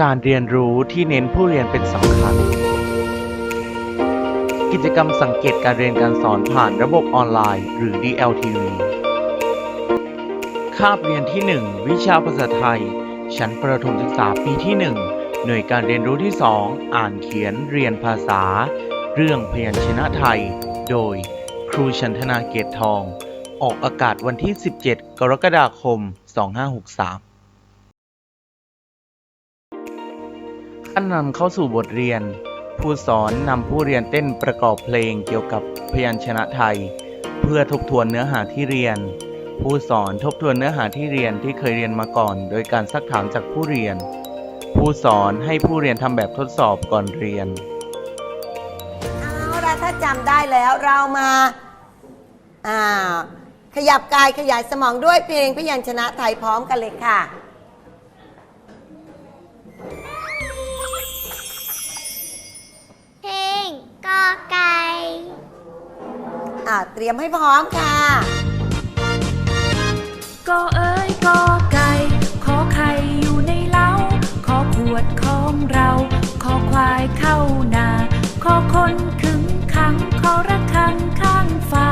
การเรียนรู้ที่เน้นผู้เรียนเป็นสำคัญ กิจกรรมสังเกตการเรียนการสอนผ่านระบบออนไลน์ หรือ DLTV คาบเรียนที่ 1 วิชาภาษาไทย ชั้นประถมศึกษาปีที่ 1 หน่วยการเรียนรู้ที่ 2 อ่านเขียนเรียนภาษา เรื่องพยัญชนะไทย โดย ครูชันธนาเกตทอง ออกอากาศวันที่ 17 กรกฎาคม 2563 ขั้นนำเข้าสู่บทเรียน ผู้สอนนำผู้เรียนเต้นประกอบเพลงเกี่ยวกับพยัญชนะไทย เพื่อทบทวนเนื้อหาที่เรียน ผู้สอนทบทวนเนื้อหาที่เรียนที่เคยเรียนมาก่อน โดยการซักถามจากผู้เรียน ผู้สอนให้ผู้เรียนทำแบบทดสอบก่อนเรียน เอาละถ้าจำได้แล้วเรามาอ่าขยับกายขยายสมองด้วยเพลงพยัญชนะไทยพร้อมกันเลยค่ะ กอไก่อ่าเตรียมให้พร้อมค่ะกอเอ้ยกอไก่ ขอไข่อยู่ในเล้า ขอขวดของเรา ขอควายเข้านา ขอคนขึงขัง ขอระฆังข้างฟ้า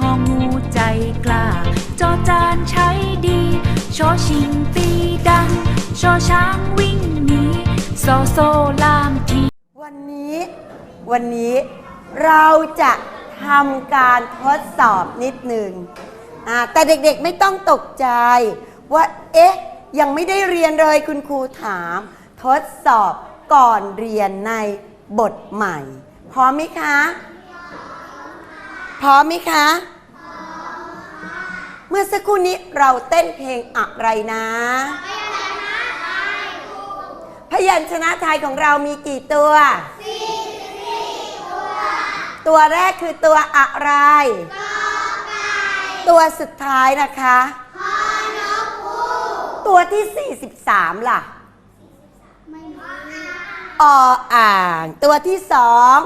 งองูใจกล้า จอจานใช้ดี ชอชิงตีดัง ชอช้างวิ่งหนี ซอโซลาม วันนี้เราจะทำการทดสอบนิดหนึ่งแต่เด็กๆไม่ต้องตกใจ ว่า เอ๊ะ ยังไม่ได้เรียนเลยคุณครูถาม ทดสอบก่อนเรียนในบทใหม่ พร้อมไหมคะ พร้อมไหมคะ เมื่อสักครู่นี้เราเต้นเพลงอะไรนะ พยัญชนะไทยของเรามีกี่ตัว ตัวแรกคือตัวอะไรตัวสุดท้ายนะคะตัวที่ 43 ล่ะออ่างตัวที่สอง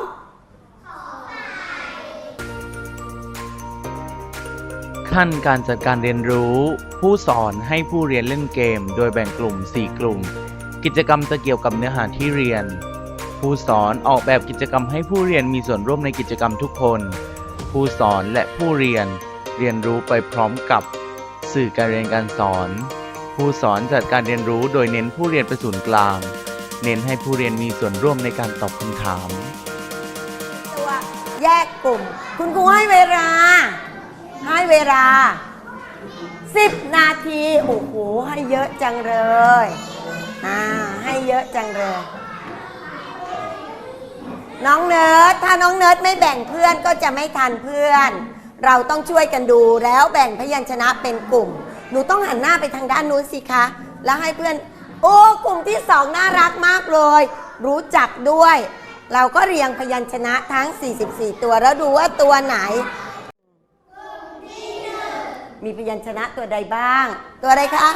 ขั้นการจัดการเรียนรู้ ผู้สอนให้ผู้เรียนเล่นเกม โดยแบ่งกลุ่ม 4 กลุ่ม กิจกรรมจะเกี่ยวกับเนื้อหาที่เรียน ผู้สอนออกแบบกิจกรรมให้ผู้เรียนมีส่วนร่วมในกิจกรรมทุกคน ผู้สอนและผู้เรียนเรียนรู้ไปพร้อมกับ สื่อการเรียนการสอน ผู้สอนจัดการเรียนรู้โดยเน้นผู้เรียนเป็นศูนย์กลาง เน้นให้ผู้เรียนมีส่วนร่วมในการตอบคำถาม ตัวแยกกลุ่ม คุณครูให้เวลา ให้เวลา 10 นาที โอ้โห ให้เยอะจังเลย อ่า ให้เยอะจังเลย น้องเนิร์ดถ้าน้องเนิร์ดไม่แบ่งเพื่อนก็จะไม่ทันเพื่อน เราต้องช่วยกันดูแล้วแบ่งพยัญชนะเป็นกลุ่ม หนูต้องหันหน้าไปทางด้านนู้นสิคะ แล้วให้เพื่อน โอ้กลุ่มที่สองน่ารักมากเลย รู้จักด้วย เราก็เรียงพยัญชนะทั้ง 44 ตัวแล้วดูว่าตัวไหน มีพยัญชนะตัวใดบ้าง ตัวอะไรคะ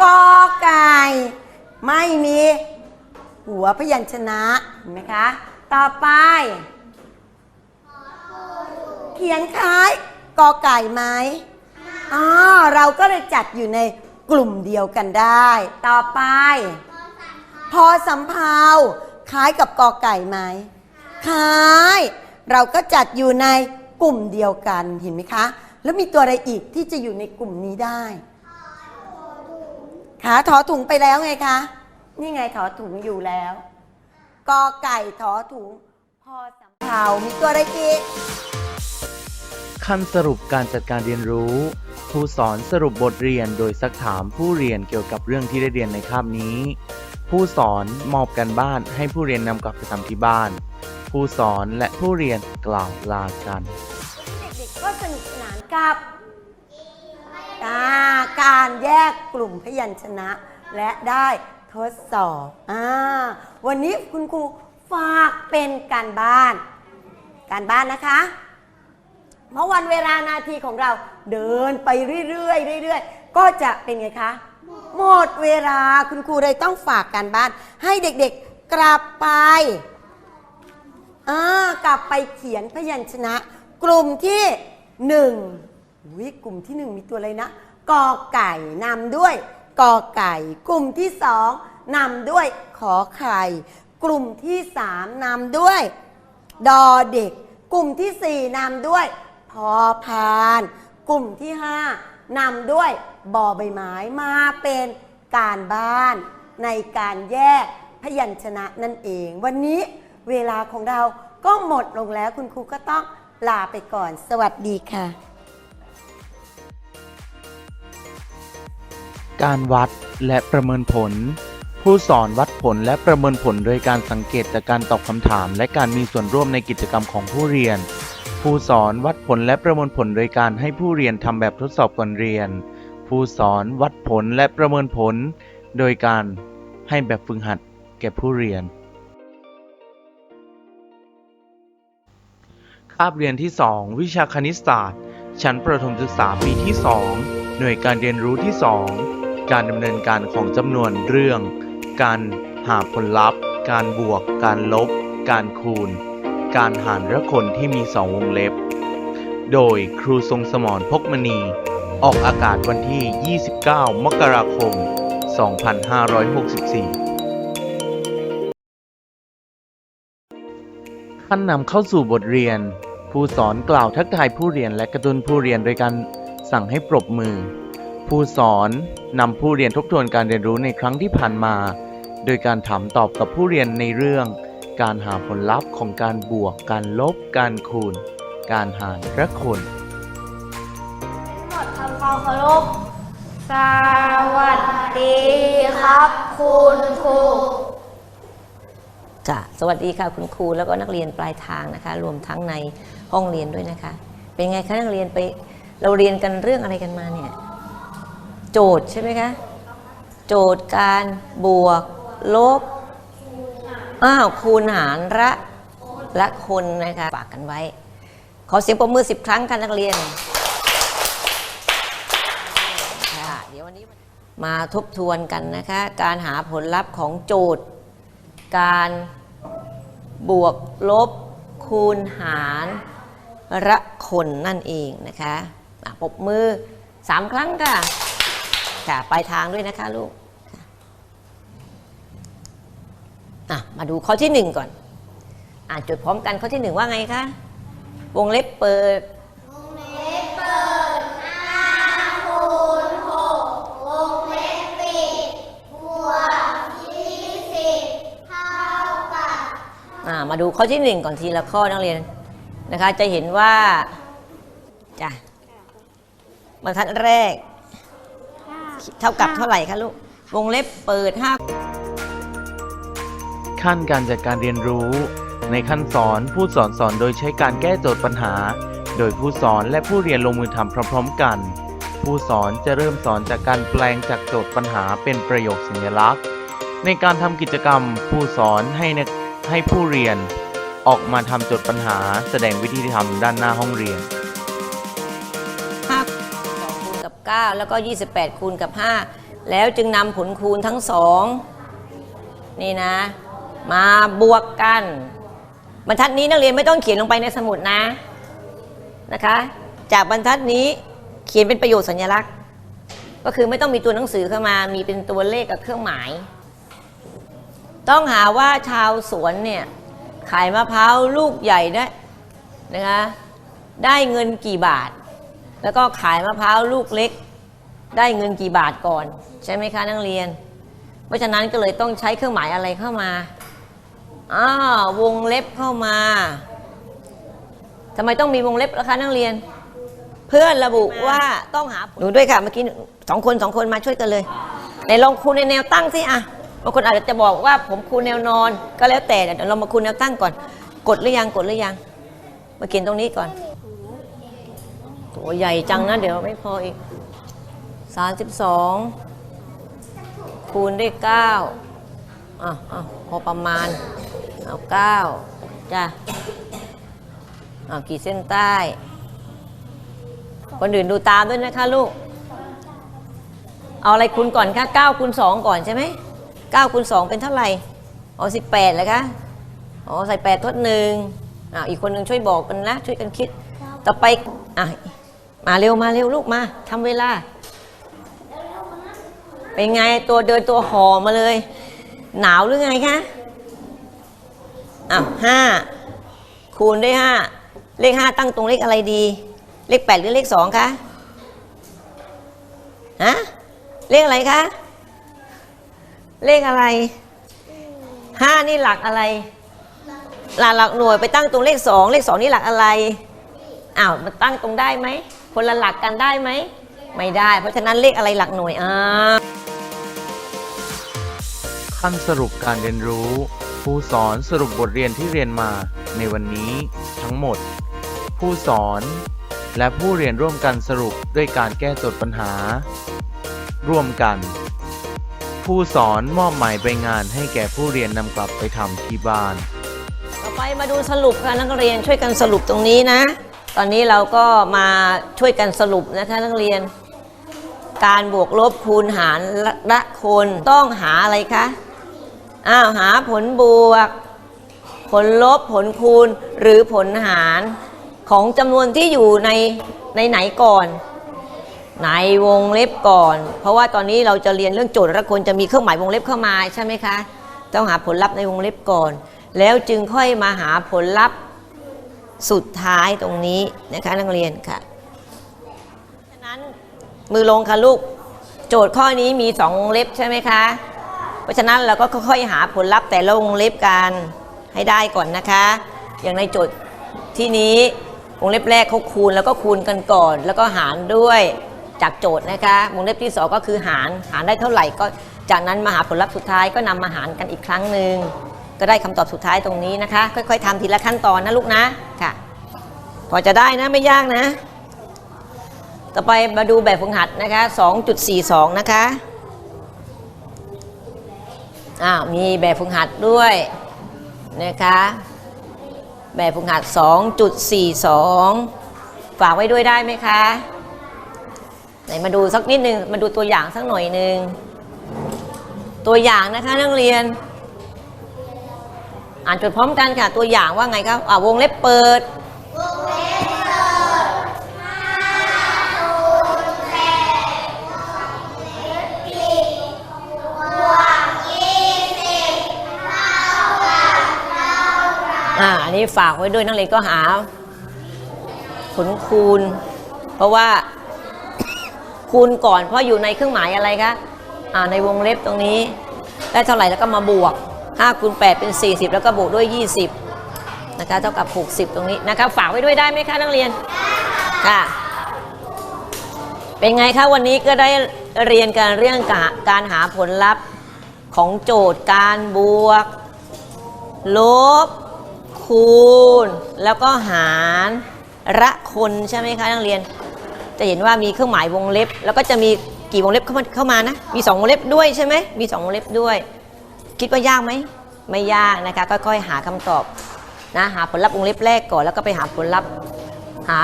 กอไก่ ไม่มี หัวพยัญชนะเห็นไหมคะ ต่อไป เขียนคล้ายกอไก่ไหมอ๋อเราก็เลยจัดอยู่ในกลุ่มเดียวกันได้ ต่อไป พอสำเภาคล้ายกับกอไก่ไหมคล้าย เราก็จัดอยู่ในกลุ่มเดียวกันเห็นไหมคะ แล้วมีตัวอะไรอีกที่จะอยู่ในกลุ่มนี้ได้ขาถอถุงไปแล้วไงคะ นี่ไงถอถุงอยู่แล้ว กอไก่ถอถุงพอสำเภามีตัวอะไรอีกขั้นสรุปการจัดการเรียนรู้ผู้สอนสรุปบทเรียนโดยซักถามผู้เรียนเกี่ยวกับเรื่องที่ได้เรียนในคาบนี้ ผู้สอนมอบกันบ้านให้ผู้เรียนนำกลับไปทำที่บ้าน ผู้สอนและผู้เรียนกล่าวลากัน เด็กๆก็สนุกสนานกับอ่าการแยกกลุ่มพยัญชนะและได้ ทดสอบอ่าวันนี้คุณครูฝากเป็นการบ้าน การบ้านนะคะเพราะวันเวลานาทีของเราเดินไปเรื่อยๆเรื่อยๆ ก็จะเป็นไงคะ หมดเวลาคุณครูเลยต้องฝากการบ้าน ให้เด็กๆกลับไปอ่ากลับไปเขียนพยัญชนะ กลุ่มที่หนึ่งวิกลุ่มที่หนึ่งมีตัวอะไรนะกอไก่นำด้วย กอไก่ กลุ่มที่สองนำด้วยขอไข่ กลุ่มที่สามนำด้วย ดอเด็ก กลุ่มที่สี่นำด้วย พอพาน กลุ่มที่ห้านำด้วยบอใบไม้มาเป็นการบ้าน ในการแยกพยัญชนะนั่นเอง วันนี้เวลาของเราก็หมดลงแล้วคุณครูก็ต้องลาไปก่อน สวัสดีค่ะ การวัดและประเมินผล ผู้สอนวัดผลและประเมินผลโดยการสังเกตจากการตอบคำถาม และการมีส่วนร่วมในกิจกรรมของผู้เรียน ผู้สอนวัดผลและประเมินผลโดยการให้ผู้เรียนทำแบบทดสอบก่อนเรียน ผู้สอนวัดผลและประเมินผล โดยการให้แบบฝึกหัดแก่ผู้เรียนคาบเรียนที่ 2 วิชาคณิตศาสตร์ ชั้นประถมศึกษาปีที่ 2 หน่วยการเรียนรู้ที่ 2 การดำเนินการของจำนวนเรื่อง การหาผลลัพธ์ การบวก การลบ การคูณ การหารละคนที่มีสองวงเล็บ โดยครูทรงสมรพกมณี ออกอากาศวันที่ 29 มกราคม 2564ขั้นนำเข้าสู่บทเรียน ผู้สอนกล่าวทักทายผู้เรียนและกระตุ้นผู้เรียนโดยการสั่งให้ปรบมือ ผู้สอนนำผู้เรียนทบทวนการเรียนรู้ในครั้งที่ผ่านมา โดยการถามตอบกับผู้เรียนในเรื่อง การหาผลลัพธ์ของการบวก การลบ การคูณ การหารและคนหมดทำความเคารพสวัสดีครับคุณครูจ้ะสวัสดีค่ะคุณครูแล้วก็นักเรียนปลายทางนะคะ รวมทั้งในห้องเรียนด้วยนะคะ เป็นไงคะนักเรียนไปเราเรียนกันเรื่องอะไรกันมาเนี่ย โจทย์ใช่ไหมคะ โจทย์การบวก ลบ อ้าวคูณหารละละคนนะคะฝากกันไว้ ขอเสียงปรบมือสิบครั้งค่ะนักเรียนค่ะเดี๋ยววันนี้มาทบทวนกันนะคะ การหาผลลัพธ์ของโจทย์ การบวกลบ คูณหารละคนนั่นเองนะคะอะปรบมือสามครั้งค่ะ ค่ะ ปลายทางด้วยนะคะลูกอะมาดูข้อที่หนึ่งก่อน อ่านจดพร้อมกันข้อที่หนึ่งว่าไงคะ วงเล็บเปิดอ่ามาดูข้อที่หนึ่งก่อนทีละข้อนักเรียนนะคะ จะเห็นว่าจ้ะบรรทัดแรก เท่ากับเท่าไหร่คะลูก วงเล็บเปิดห้าขั้นการจัดการเรียนรู้ ในขั้นสอนผู้สอนสอนโดยใช้การแก้โจทย์ปัญหา โดยผู้สอนและผู้เรียนลงมือทำพร้อม ๆ กัน ผู้สอนจะเริ่มสอนจากการแปลงจากโจทย์ปัญหาเป็นประโยคสัญลักษณ์ ในการทำกิจกรรม ผู้สอนให้ให้ผู้เรียน ออกมาทำโจทย์ปัญหา แสดงวิธีทำด้านหน้าห้องเรียน 9 แล้วก็ 28 คูณกับ 5 แล้วจึงนำผลคูณทั้งสองนี่นะ มาบวกกันบรรทัดนี้นักเรียนไม่ต้องเขียนลงไปในสมุดนะนะคะ จากบรรทัดนี้เขียนเป็นประโยคสัญลักษณ์ ก็คือไม่ต้องมีตัวหนังสือเข้ามามีเป็นตัวเลขกับเครื่องหมาย ต้องหาว่าชาวสวนเนี่ยขายมะพร้าวลูกใหญ่ได้นะคะได้เงินกี่บาท แล้วก็ขายมะพร้าวลูกเล็ก ได้เงินกี่บาทก่อน ใช่ไหมคะนักเรียน เพราะฉะนั้นก็เลยต้องใช้เครื่องหมายอะไรเข้ามาอ้าวงเล็บเข้ามาทำไมต้องมีวงเล็บล่ะคะนักเรียน เพื่อระบุว่าต้องหาหนูด้วยค่ะเมื่อกี้สองคนสองคนมาช่วยกันเลยไหนลองคูณในแนวตั้งสิอะบางคนอาจจะบอกว่าผมคูณแนวนอน ก็แล้วแต่เดี๋ยวเรามาคูณแนวตั้งก่อน กดหรือยังกดหรือยัง มาเขียนตรงนี้ก่อน ตัวใหญ่จังนะ เดี๋ยวไม่พออีก 32 คูณด้วย9อะอะพอประมาณ เอา9จ้ะเอากี่เส้นใต้ คนอื่นดูตามด้วยนะคะลูก เอาอะไรคูณก่อนคะ9คูณ2ก่อนใช่ไหม9คูณ2เป็นเท่าไหร่อ๋อ18เลยคะอ๋อใส่8ทดหนึ่งอะอีกคนหนึ่งช่วยบอกกันนะ ช่วยกันคิด ต่อไปอะ มาเร็วมาเร็วลูกมาทำเวลา เป็นไงตัวเดินตัวหอมาเลย หนาวหรือไงคะอ้าวห้าคูณด้วยห้าเลขห้าตั้งตรงเลขอะไรดี เลขแปดหรือเลขสองคะฮะเลขอะไรคะเลขอะไรห้านี่หลักอะไร หลักหลักหน่วยไปตั้งตรงเลขสองเลขสองนี่หลักอะไรอ้าวมันตั้งตรงได้ไหม คนละหลักกันได้ไหม ไม่ได้ เพราะฉะนั้นเลขอะไรหลักหน่วยอ่าขั้นสรุปการเรียนรู้ ผู้สอนสรุปบทเรียนที่เรียนมาในวันนี้ทั้งหมด ผู้สอนและผู้เรียนร่วมกันสรุปด้วยการแก้โจทย์ปัญหา ร่วมกัน ผู้สอนมอบหมายใบงานให้แก่ผู้เรียนนำกลับไปทำที่บ้าน ต่อไปมาดูสรุปค่ะนักเรียนช่วยกันสรุปตรงนี้นะ ตอนนี้เราก็มาช่วยกันสรุปนะคะนักเรียน การบวกลบคูณหารละคนต้องหาอะไรคะอ้าวหาผลบวก ผลลบผลคูณหรือผลหารของจำนวนที่อยู่ในในไหนก่อน ในวงเล็บก่อน เพราะว่าตอนนี้เราจะเรียนเรื่องโจทย์ละคนจะมีเครื่องหมายวงเล็บเข้ามาใช่ไหมคะ ต้องหาผลลัพธ์ในวงเล็บก่อน แล้วจึงค่อยมาหาผลลัพธ์ สุดท้ายตรงนี้นะคะนักเรียนค่ะฉะนั้นมือลงค่ะลูก โจทย์ข้อนี้มีสองเล็บใช่ไหมคะ เพราะฉะนั้นเราก็ค่อยๆหาผลลัพธ์แต่ละวงเล็บกันให้ได้ก่อนนะคะ อย่างในโจทย์ที่นี้วงเล็บแรกเขาคูณแล้วก็คูณกันก่อน แล้วก็หารด้วยจากโจทย์นะคะวงเล็บที่สองก็คือหารหารได้เท่าไหร่ก็จากนั้นมาหาผลลัพธ์สุดท้ายก็นำมาหารกันอีกครั้งหนึ่ง ก็ได้คำตอบสุดท้ายตรงนี้นะคะ ค่อยๆทำทีละขั้นตอนนะลูกนะค่ะ พอจะได้นะไม่ยากนะ ต่อไปมาดูแบบฝึกหัดนะคะ 2.42 นะคะอ้าวมีแบบฝึกหัดด้วยนะคะแบบฝึกหัด 2.42 ฝากไว้ด้วยได้ไหมคะ ไหนมาดูสักนิดนึง มาดูตัวอย่างสักหน่อยหนึ่งตัวอย่างนะคะนักเรียน อ่านจดพร้อมกันค่ะ ตัวอย่างว่าไงครับอ่าวงเล็บเปิดอ่าอันนี้ฝากไว้ด้วยนักเรียนก็หา ผลคูณ เพราะว่า คูณก่อนเพราะอยู่ในเครื่องหมายอะไรคะอ่าในวงเล็บตรงนี้ ได้เท่าไหร่แล้วก็มาบวก 5คูณ8เป็น 40 แล้วก็บวกด้วย 20นะคะเท่ากับ 60 ตรงนี้นะคะฝากไว้ด้วยได้ไหมคะนักเรียนค่ะเป็นไงคะวันนี้ก็ได้เรียนกันเรื่องการหาผลลัพธ์ของโจทย์การบวก ลบ คูณ แล้วก็หารระคนใช่ไหมคะนักเรียน จะเห็นว่ามีเครื่องหมายวงเล็บ แล้วก็จะมีกี่วงเล็บเข้ามาเข้ามานะ มีสองวงเล็บด้วยใช่ไหมมีสองวงเล็บด้วย คิดว่ายากไหมไม่ยากนะคะค่อยๆหาคำตอบนะหาผลลัพธ์วงเล็บแรกก่อนแล้วก็ไปหาผลลัพธ์หา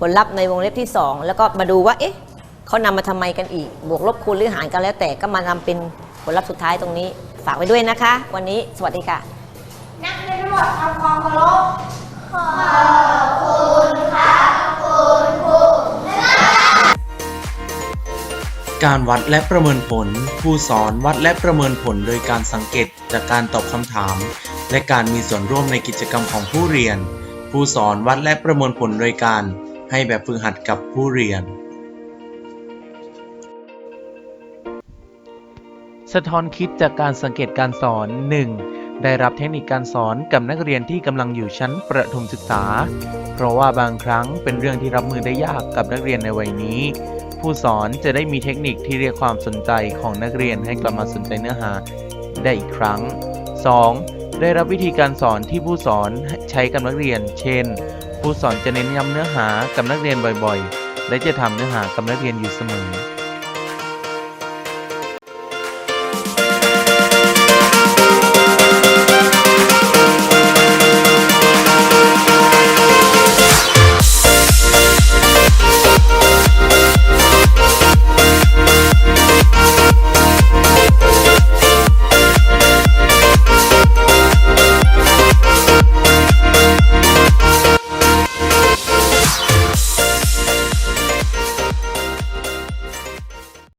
ผลลัพธ์ในวงเล็บที่ 2 แล้วก็มาดูว่าเอ๊ะเขานำมาทำไมกันอีก บวกลบคูณหรือหารกันแล้วแต่ก็มานำเป็นผลลัพธ์สุดท้ายตรงนี้ ฝากไว้ด้วยนะคะ วันนี้สวัสดีค่ะ นักเรียนทั้งหมดทำความเคารพ การวัดและประเมินผล ผู้สอนวัดและประเมินผลโดยการสังเกตจากการตอบคำถาม และการมีส่วนร่วมในกิจกรรมของผู้เรียน ผู้สอนวัดและประเมินผลโดยการให้แบบฝึกหัดกับผู้เรียน สะท้อนคิดจากการสังเกตการสอน 1. ได้รับเทคนิคการสอนกับนักเรียนที่กำลังอยู่ชั้นประถมศึกษา เพราะว่าบางครั้งเป็นเรื่องที่รับมือได้ยากกับนักเรียนในวัยนี้ ผู้สอนจะได้มีเทคนิคที่เรียกความสนใจของนักเรียนให้กลับมาสนใจเนื้อหาได้อีกครั้ง 2. ได้รับวิธีการสอนที่ผู้สอนใช้กับนักเรียน เช่น ผู้สอนจะเน้นย้ำเนื้อหากับนักเรียนบ่อยๆ และจะทำเนื้อหากับนักเรียนอยู่เสมอ